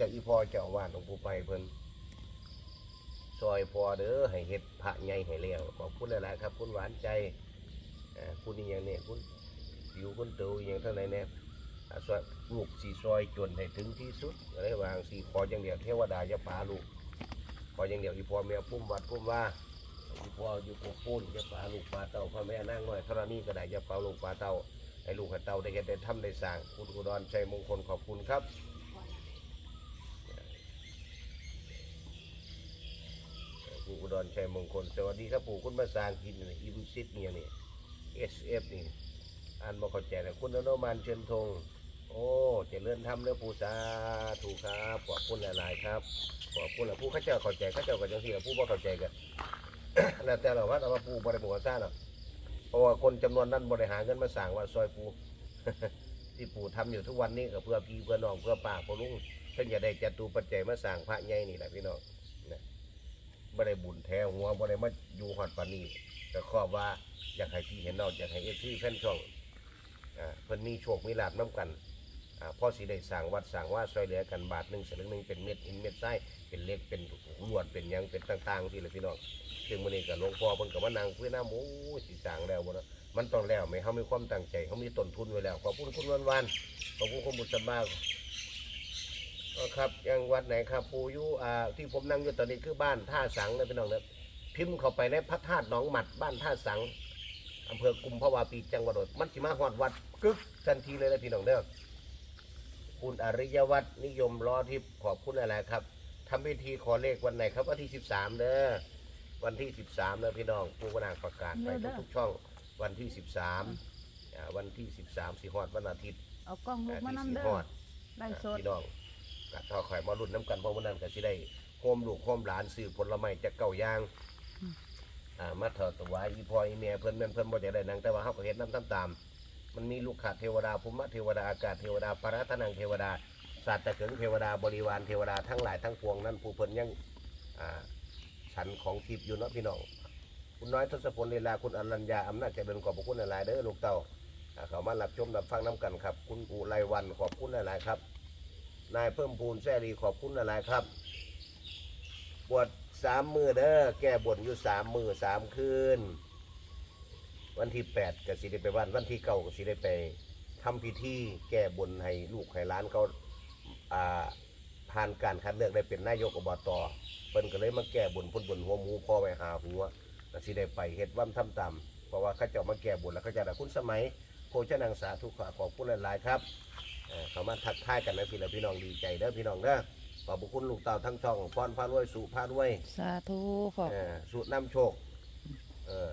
กับอีพ่อเจ้าวาดหลวงปู่ไปเพิ่นซอยพอเด้อให้เฮ็ดพระใหญ่ให้แล้วขอบคุณหลายๆครับ คุณหวานใจคุณนี่ยังเนี่ยคุณผิวคุณเตูอหยังเท่าไหร่เนี่ยอ่าซอยลูกสีซอยจนให้ถึงที่สุดก็เลยวางสีขออย่างเดียวเทวดาอย่าปาลูกขออย่างเดียวอีพ่อแม่พุ่มวัดพุ่มว่าอีพ่ออยู่ปกปูนอย่าปาลูกปาเต่าพ่อแม่นั่งหน้อยธรณีก็ได้อย่าปาลูกปาเต่าให้ลูกให้เต่าได้เฮ็ดได้ทำได้สร้างคุณกุดรชัยมงคลขอบคุณครับ ปู่อุด รชัยมงคล สวัสดีครับปู่คุณมาสร้างกินนี่อิมซิดเนี่ยนี่ SF นี่อ่านมาเข้าใจนะคุณอนุมานเชิญธงโอ้เจริญธรรมเด้อปูสาธุครับขอบคุณหลาย ๆ ครับขอบคุณหลายผู้เข้าเจ้าเข้าใจเข้าเจ้าก็จังซี่ล่ะผู้บ่เข้าใจกันแล้วแต่เราว่าเอาว่าปูบ่ได้บอกว่าซ่าหรอกเพราะว่าคนจำนวนนั้นบ่ได้หาเงินมาสร้างว่าซอยปูที่ปู่ทำอยู่ทุกวันนี้ก็เพื่อพี่เพื่อน้องเพื่อป้าเพื่อลุงเพิ่นจะได้จัดตูปัจจัยมาสร้างพระใหญ่นี่แหละพี่น้อง บ่ได้บุญแท้หัวบ่ได้มาอยู่ฮอดปานนี้แต่ขอบว่าอยากให้พี่เห็นนองอยากให้เอฟซีแฟนช่องอ่าเพิ่นมีโชคมีลาภนํกันอ่าพ่อสิได้สร้างวัดสร้างว่าช่วยเหลือกันบาทหนึ่งสลึงหนึ่งเป็นเม็ดหินเม็ดทรายเป็นเล็กเป็นลวดเป็นหยังเป็นต่างๆที่แหละพี่น้องซึ่งมื้อนี้ก็หลวงพ่อเพิ่นก็มานั่งคุยน้ำโอ้ยสิสร้างแล้วบ่เนาะมันต้องแล้วไหมเฮามีความตั้งใจเฮามีต้นทุนไว้แล้วขอบคุณคุณวันวันๆขอบคุณคุณบุษบา ครับยังวัดไหนครับปูอยุอ่าที่ผมนั่งอยู่ตอนนี้คือบ้านท่าสังนะพี่น้องนะพิมพ์เข้าไปในพระธาตุหนองหมัดบ้านท่าสังอำเภอกุมภาวาปีจังหวัดอุดรมันสิมาฮอดวัดกึกทันทีเลยนะพี่น้องเด้อคุณอริยวัฒน์นิยมล้อทิพย์ขอบคุณอะไรครับทำพิธีขอเลขวันไหนครับวันที่สิบสามเด้อวันที่สิบสามนะพี่น้องผู้กนางประกาศไปทุกๆช่องวันที่สิบสามวันที่สิบสามสิฮอดวันอาทิตย์เอากล้องลูกอ่ามาที่นํสิเด้ฮออดไล่สดพี่น้อง กัดทอข่อยมารุ่นน้ำกันเพราะวันนั้นก็สิได้โฮมลูกโฮมหลานซื้อผลไม้จากเก่าย่างอ่ามาเถิดตัวไว้อีพ่ออีเมียเพิ่นแม่นเพิ่นบ่จะได้หนังแต่ว่าเฮาก็เฮ็ดน้ำตามตามๆมันมีลูกขาดเทวดาภูมิเทวดาอากาศเทวดาปรัตนังเทวดาศาสตร์ตะเกิงเทวดาบริวารเทวดาทั้งหลายทั้งปวงนั้นผู้เพิ่นยังอ่าฉันของทิพย์อยู่เนาะพี่น้องคุณน้อยทศพลลีลาคุณอรัญญาอำนาจเจริญขอบพระคุณหลายๆเด้อลูกเต้าอ่าเขามารับชมรับฟังน้ำกันครับ คุณอุไรวันขอบคุณหลายๆครับ นายเพิ่มพูนแซ่รีขอบคุณหลายๆครับ บวชสามมือเด้อแก้บนอยู่สามมือสามคืน วันที่แปดก็สิได้ไปวันวันที่เก้าก็สิได้ไปทำพิธีแก้บนให้ลูกให้หล้านเขาอ่าผ่านการคัดเลือกได้เป็นนายกอบตเพิ่นก็เลยมาแก้บนพุ่นบนหัวหมูพ่อไปหาหัวก็สิได้ไปเฮ็ดวันทำตามเพราะว่าเขาเจ้ามาแก้บนแล้วเขาเจะได้คุณสมัยโพชนังสาธุขอขอบคุณหลายๆครับ เอ่อเขามาทักทายกันนะพี่และพี่น้องดีใจเด้อพี่น้องเด้อขอบพระคุณลูกเต่าทั้งช่องพรพารวยสุพารวย สาธุขอบเอ่อสุน้ำโชค เออ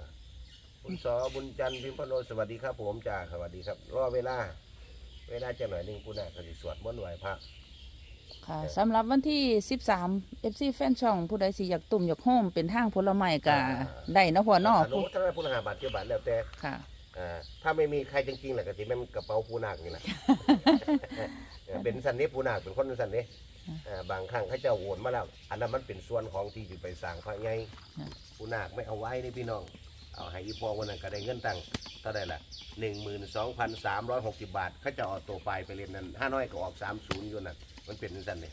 คุณสอบุญจันทร์พิมพโนสวัสดีครับ ผมจ่าสวัสดีครับ รอเวลา เวลาจะหน่อยหนึงผู้น่ะก็สิสวดมนต์ไหวพระค่ะสำหรับวันที่ 13 FC แฟนช่องผู้ใดสิอยากตุ่มอยากโฮมเป็นทางผลไม้ก็ได้เนาะพ่อเนาะอนุโมทนาพุทธหาบาทเจ้าบาทแล้วแต่ ค่ะ อ่าถ้าไม่มีใครจริงๆแหละก็สิแม่นกระเป๋าผู้นาคนี่แหละ เออเป็นสันนิผู้นาคเป็นคนสันนิอ่าบางครั้งเขาเจ้าโอนมาแล้ว อันนั้นมันเป็นส่วนของที่อยู่ไปสร้างพระไงอืมผู้นาคไม่เอาไว้นี่พี่น้อง เอาให้อีพอวันนั้นก็ได้เงินตังค์เท่าไหร่ละหนึ่งหมื่นสองพันสามร้อยหกสิบบาท เขาจะเอาตัวไปไปเรียนนั้นห้าน้อยก็ออกสามศูนย์อยู่นั่นมันเป็นสันนี่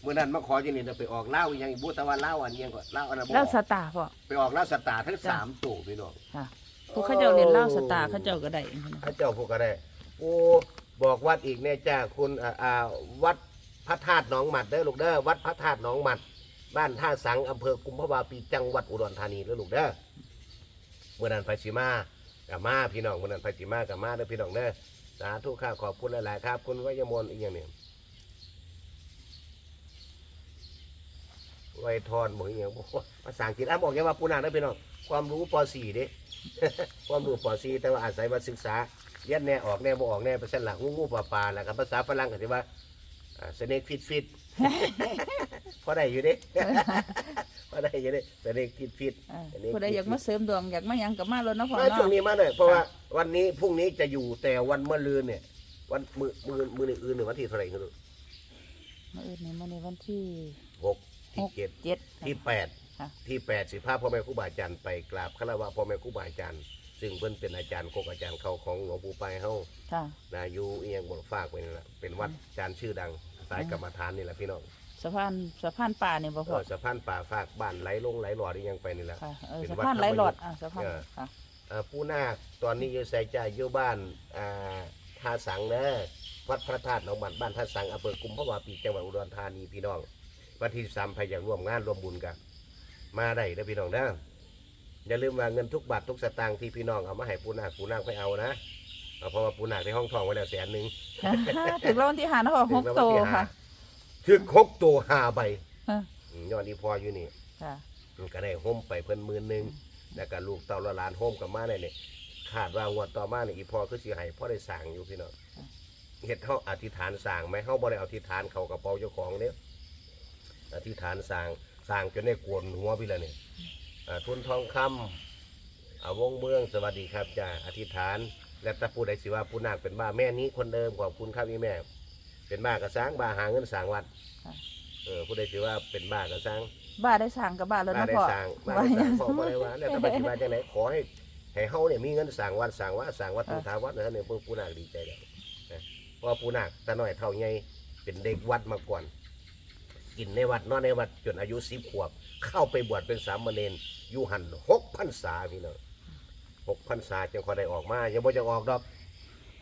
เมื่อนั้นมาขอจีนี่เราไปออกเล่าวอีกอยังอีกบูตะวันเล่าวอันเอียังก็เล่าวอันนั้นบ่อแล้วอกสตาร์พ่อไปออกเล่าวสตาร์ทั้งจ้ะสามตัวพี่น้องค่ะ ผู้เขาเจ้าเรียนเล่าสตาร์เขาเจ้าก็ได้พระเจ้าพวกก็ได้โอ้บอกวัดอีกแน่จ้าคุณอ่าอ่าวัดพระธาตุหนองหมัดเด้อลูกเด้อวัดพระธาตุหนองหมัด บ้านท่าสังอำเภอกุมภาวาปีจังหวัดอุดรธานีเด้อลูกเด้อเมื่อนั้นไฟสีมากับมาพี่น้องเมื่อนั้นไฟสีมากับมาเด้อพี่น้องเด้อสาธุข้าขอบคุณหลายๆครับ คุณวิยมนอีกอย่างหนึ่ง ไวยทอนบอกอหย่างบอกภาษาอังกฤษอะบอกแค่ว่าปูนาเด้อพี่น้องความรู้ป .4 เด้ ความรู้ป .4 แต่ว่าอาศัยมาศึกษาเรียนแน่ออกแน่บ่ออกแน่เป็นสันหลักงูงูปลาปลาแล้วกับภาษาฝรั่งก็ที่ว่าสเนกฟิตฟิตพอได้อยู่เด้พอได้อยู่เด้สเนกฟิตฟิตอ่าอันนี้ผู้ใดอยากมาเสริมดวงอยากมาหยังกับมาแล้วเนาะพ่อมาช่วงเนาะนี้มาเลยเพราะว่าวันนี้พรุ่งนี้จะอยู่แต่วันมะรืนเนี่ย วันมือมือมืออื่นหนึ่งวันที่เท่าไหร่กันดูมาอื่นนี่มาในวันที่หก ที่เจ็ดเจ็ด ที่แปดค่ะ ที่แปดสิพาพ่อแม่ครูบาอาจารย์ไปกราบคารวะพ่อแม่ครูบาอาจารย์ซึ่งเพิ่นเป็นอาจารย์กกอาจารย์เขาของหลวงปู่ไปลายเฮาค่ะ นาอยู่เอียงบนฟากไปนั่นแหละเป็นวัดอาจารย์ชื่อดังสายกรรมฐานนี่แหละพี่น้องสะพานสะพานป่านี่บ่เอพ่ออสะพานป่าฝากบ้านไหลลงไหลหลอดนี่ยังไปนี่แหละ ค่ะเออเป็นสะวัดพานไหลหลอดธรรมยุทธ์อะสะพานเออ ค่ะเอ่อผู้นาคตอนนี้อยู่ใส่ใจอยู่บ้านอ่าท่าสังเด้อวัดพระธาตุหนองบันบ้านท่าสังอำเภอกุมภาวะปีจังหวัดอุดรธานีพี่น้อง วันที่สามใครอยากร่วมงานร่วมบุญกันมาได้เด้อพี่น้องเด้ออย่าลืมว่าเงินทุกบาททุกสตางค์ที่พี่น้องเอามาให้ผู้นาคผู้นาคไม่เอานะเอาเพราะว่าผู้นาคในห้องทองไว้แล้วแสนหนึ่งถึงแล้ววันที่หานะพ่อหกโตค่ะถึกหกตัวห้าใบอะอืมยอดอีพออยู่นี่ค่ะมันก็ได้โฮมไปเพิ่นหมื่นหนึ่งแล้วก็ลูกเต่าละล้านโฮมกับมาได้เนี่ยคาดว่างวดต่อมาเนี่ยอีพอคือสิให้พ่อได้สั่งอยู่พี่น้องเฮ็ดเฮาอธิษฐานสั่งไหมเฮาบ่ได้อธิษฐานเข้ากระเป๋าเจ้าของเนี่ย อธิษฐานสั่งสั่งจนได้กวนหัวพี่แล้วเนี่ยอ่าทุนทองคำอ่าวงเมืองสวัสดีครับจ้าอธิษฐาน และถ้าผู้ใดสิว่าผู้นาคเป็นบ้าแม่นี้คนเดิมขอบคุณครับพี่แม่ เป็นบ้ากระสร้างบ้าหาเงินสร้างวัดค่ะเออผู้ใดสิว่าเป็นบ้ากระสร้างบ้าได้สั่งกับบ้าแล้วบ้านะได้พ่อสร้างบ้าได้สร้างพ่อบ่ได้ว่าเนี่ยแต่ปฏิบัติจังไดขอให้ให้เฮาเนี่ยมีเงินสร้างวัดสร้างว่าสร้างวัดตุถาวัดนะเนี่ยพวกผู้นาคดีใจแล้วนะเพราะว่าผู้นาคตาน้อยเท่าใหญ่เป็นเด็กวัดมาก่อน กินในวัดนอนในวัดจนอายุ10ขวบ เข้าไปบวชเป็นสามเณรอยู่หัน6พรรษาพี่น้อง6พรรษาจึงพอได้ออกมายังบ่จะออกดอก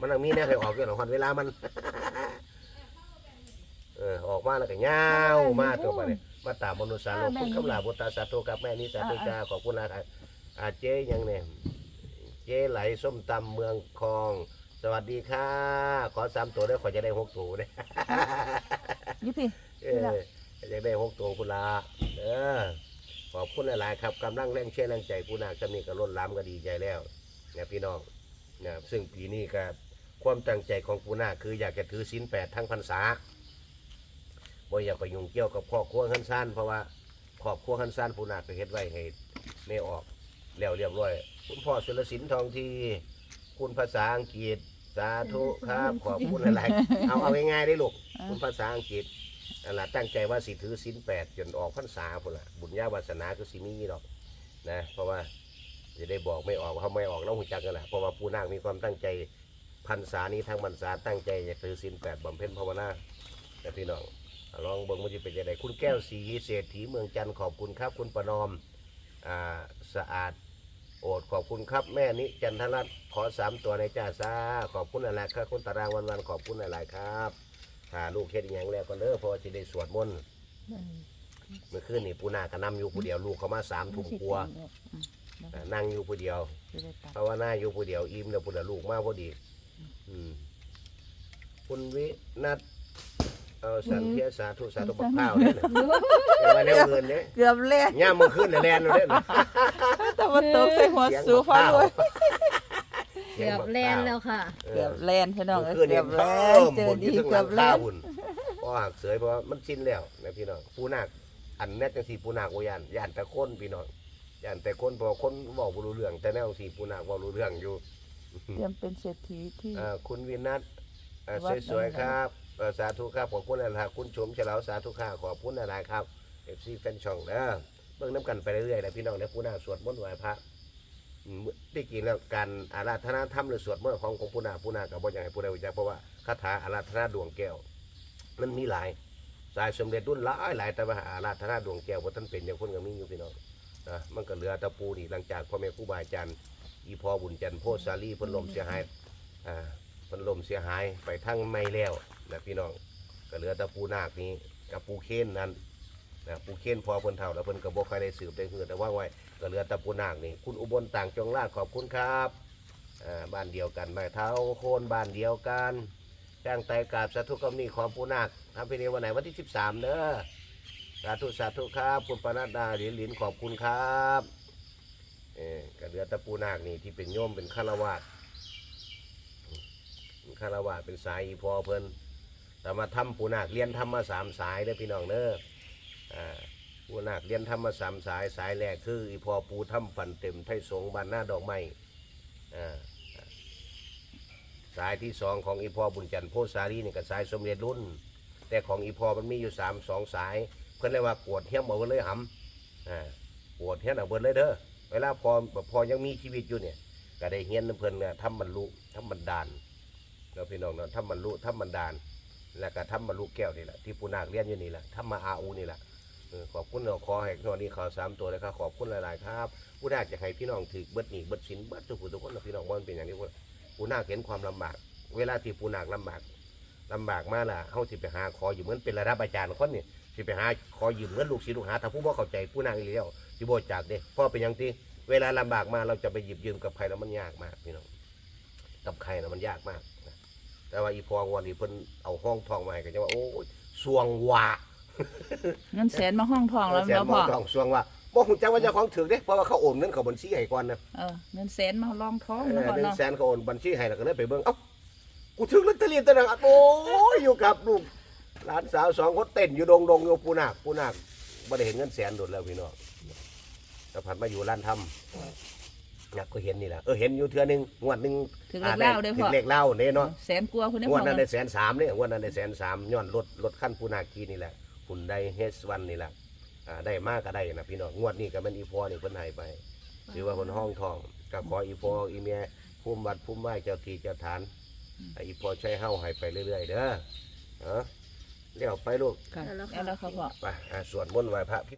มันต้องมีแน่ให้ออกอยู่หรอกฮอดเวลามัน เออออกมาแล้วก็ยาวมาตัวไปเนี่ยมาตามมนุษย์สารโลกคุณคำลาบุตตาสาธุกับแม่นิสาธุจ้าขอบคุณนะครับอาเจ๊ยังเนี่ยเจ๊ไหลส้มตำเมืองคลอง สวัสดีค่ะ ขอสามตัวด้วยขอจะได้หกตัวเนี่ยยี่พี่ เออจะได้หกตัวคุณลาเออขอบคุณหลายๆครับกำลังแรงเชื่อแรงใจผู้นาคจำนี้ก็ล้นล้ำก็ดีใจแล้วนี่ยพี่น้องนี่ยซึ่งปีนี้ก็ความตั้งใจของผู้นาคืออยากจะถือศีลแปดทั้งพรรษาบ่อยากไปยุ่งเกี่ยวกับครอบครัวขันซ่านเพราะว่าครอบครัวขันซ่านผู้นาคก็เฮ็ดไว้ให้ไม่ออกแล้วเรียบร้อย คุณพ่อสุรศิลป์ทองทีคุณภาษาอังกฤษสาธุครับขอบคุณหลายๆเอาเอาง่ายๆได้ลูกอ่าคุณภาษาอังกฤษ นั่นละตั้งใจว่าสิถือศีลแปดจนออกพรรษาพุ่นละบุญญาวาสนาคือสิมีดอกนะ เพราะว่าจะได้บอกไม่ออกเขาไม่ออกแล้วหูจักกันแหละเพราะว่าผู้นาคมีความตั้งใจพรรษานี้ทั้งพรรษาตั้งใจจะถือศีลแปดบำเพ็ญภาวนาแต่พี่น้องลองเบิ่งมันจะเป็นยังไงคุณแก้วสีเศรษฐีเมืองจันทร์ขอบคุณครับ คุณประนอมอ่าสะอาดโอดขอบคุณครับแม่นิจันทรัตน์ขอสามตัวในจ้าซาขอบคุณหลายๆครับคุณตารางวันวันๆขอบคุณหลายๆครับ ถ้าลูกเฮ็ดอหย่างแล้วก็เด้อเพอจะได้สวดมนต์เมื่อคืนนี่ปูนาก็นำอยู่ผู้เดียวลูกเขามาสามทุ่มกลัวาอ่านั่งอยู่ผู้เดียวเพราะว่าหน้าอยู่ผู้เดียวอิ่มแล้วผู้เดียวลูกมาพอดี อืมคุณวินัทเอาสันเทียสาธุสาธุบักข้าวเนี่ยนะอย่ามาแนวเงินเนี่ยเกือบแล่นย่ามมื่อคืนน่ะแลนเลยนะ แต่ว่าตกใส่หัวสูฟ้าด้วยเสีย เกืงอบบักแลนข้าวแล้วค่ะเอเกืออบแล่นพี่น้องเมื่อเอ้ยคืนเกืเนี่อยบแล่นเจอเพิ่มดีอยู่เกืทั้องบหลังแล่คานบุญเพราะหักเสยเพราะว่ามันสิ้นแล้วนะพี่น้องปูนาคอันแน่จังสีปูนาคโอยานย่านแต่คนพี่น้องย่านแต่คนเพอคนบอกบ่รู้เรื่อง แต่แนวสีปูนาคบอกรู้เรื่องอยู่เตรียมเป็นเศรษฐีที่อ่าคุณวินัทอ่าวัดสวยอะไรๆครับเอ่อสาธุครับขอบคุณนะครับคุณชมเฉลาวสาธุค่ะขอบคุณอะไรครับเอฟซีแฟนช่องเด้อเบิ่งน้ำกันไปเรื่อยๆนะพี่น้องในผู้นาสวดมนต์ไหว้พระ อืมที่จริงแล้วการอาราธนาธรรมหรือสวดมนต์ของของผู้นาผู้นากับบ่อย่ากให้ผู้ใดรู้จักเพราะว่าคาถาอาราธนาดวงแก้วมันมีหลาย สายสมเด็จรุ่นหลายหลายแต่ว่าอาราธนาดวงแก้วว่าท่านเป็นอย่างคนก็มีอยู่พี่น้องนะมันก็เหลือตะปูนี่หลังจากพ่อแม่ครูบาอาจารย์อีพอบุญจันทร์โพสาลีพิ่นลมเสียหายอ่ามันลมเสียหายไปทั้งไม่แล้วนะพี่น้องก็เหลือต่ปูนาคนี้กับปูเค้นนั้น นะปูเคนพอเพิ่นเท่าแล้วเพิ่นก็บ่ค่อยได้สืบได้เหือแต่ว่าไว้ก็เหลือต่ปูนาคนี่คุณอุบลต่างจงราชขอบคุณครับอ่าบ้านเดียวกันไม่เท้าโคนบ้านเดียวกันจ้งไตรกราบสาธุกรรมนี่ขอปูนาคทำพิธีวันไหนวันที่ 13เด้อสาธุสาธุครับคุณปนัดดาหลินหลินขอบคุณครับเออก็เหลือต่ปูนาคนี่ที่เป็นโยมเป็นฆราวาสคารวะเป็นสายอีพอเพิ่นแต่มาทำปูนาคเรียนทำมาสามสายเด้อพี่น้องเด้อ อ่าปูนาคเรียนทำมาสามสายสายแรกคืออีพอปูทำฟันเต็มไทยสงบ้านหน้าดอกไม้สายที่สองของอีพอบุญจันทร์โพสารีนี่ก็สายสมเด็จรุ่น แต่ของอีพอมันมีอยู่สามสองสาย เพิ่อนเรียกว่ากวดเฮี้ยมเอาไว้เลยหำอ่ากวดเฮี้ยมเอาไว้เลยเด้อเวลาพอพอยังมีชีวิตอยู่เนี่ยก็ได้เฮียนเพิ่นเนี่ยทำบรรลุทำบรรดาลเราพี่น้องเนาะทำบรรลุทำบรรดาลแล้วก็ทำมาลูกแก้วนี่แหละที่ปูนาคเรียนอยู่นี่แหละทำมาอาอูนี่แหละ เออขอบคุณเราขอให้นอนนี้ขอสามตัวเลยครับขอบคุณหลายๆครับผู้นาจะให้พี่น้องถือเบิดหนีเบิดสินเบิดทุกผู้ทุกคนนะพี่น้องว่ามันเป็นอย่างนี้ว่าปูนาเห็นความลำบาก เวลาที่ปูนาคลำบากลำบากมากล่ะเฮาสิไปหาขออยู่เหมือนเป็นระดับอาจารย์คนนี่สิไปหาขอยืมเงินลูกศิษย์ลูกหาถ้าผู้บ่เข้าใจปูนาคอีหลีแล้วสิบ่จากเด้พราะเป็นอย่างที่เวลาลำบากมาเราจะไปหยิบยืมกับใครแล้วมันยากมากพี่น้องกับใครนะมันยากมากนะแต่ว่าอีพองวันนี้เพิ่นเอาห้องทองมาให้ก็จะว่าโอ้ยสวงวา เงินแสนมาห้องทองแล้วแสนแล้วมพ่อองทองสวงว่าบ่ฮู้จักว่าเจ้าของถึกเด้เพราะว่าเขาโอนเงินเข้าบัญชีให้ก่อนนะเออเงินแสนมาลองท้องเอนะอพ่อหนึ่งเนาะแสนเขาโอนบัญชีให้แล้วก็เลยไปเบิ่งเอ้ากูถึกลอตเตอรี่ตัวนึงอะโอ้ยอยู่กับลูกหลานสาวสองคนเต้นอยู่ดงดงอยู่ปูนาคปูนาคบ่ได้เห็นเงินแสนโดดแล้วพี่น้องแต่ผัดมาอยู่ร้านทำนักก็เห็นนี่แหละเออเห็นอยู่เทื่อนึงงวดหนึงถึงเลขเล่าเด้อถึพ่งอเลขเล่าเนี่ยเนาะ แสนกลัวาคุณได้งพ่วอดนั้นได้แสนสามเนี่ยงวดนั้นได้แสนสามย้อนรถรถขั้นปูนาคีนี่แหละหุ่ นได้เฮสวันนี่แหละอ่าได้มากก็ได้นะพี่น้องงวดนี้ก็เป็นอีพอนี่เพิ่นให้ไปหรือว่าคนห้องทองก็ขออีพออีเมียภูมิวัดภูมิไหว้เจ้าที่เจ้าฐานให้อีพอใช้เฮ้าให้ไปเรื่อยๆเด้อเออเลี้ยวไปลูกค่ะ แล้วแล้วค่ะพ่อ ไปอ่าสวดมนต์ไหว้พระพิ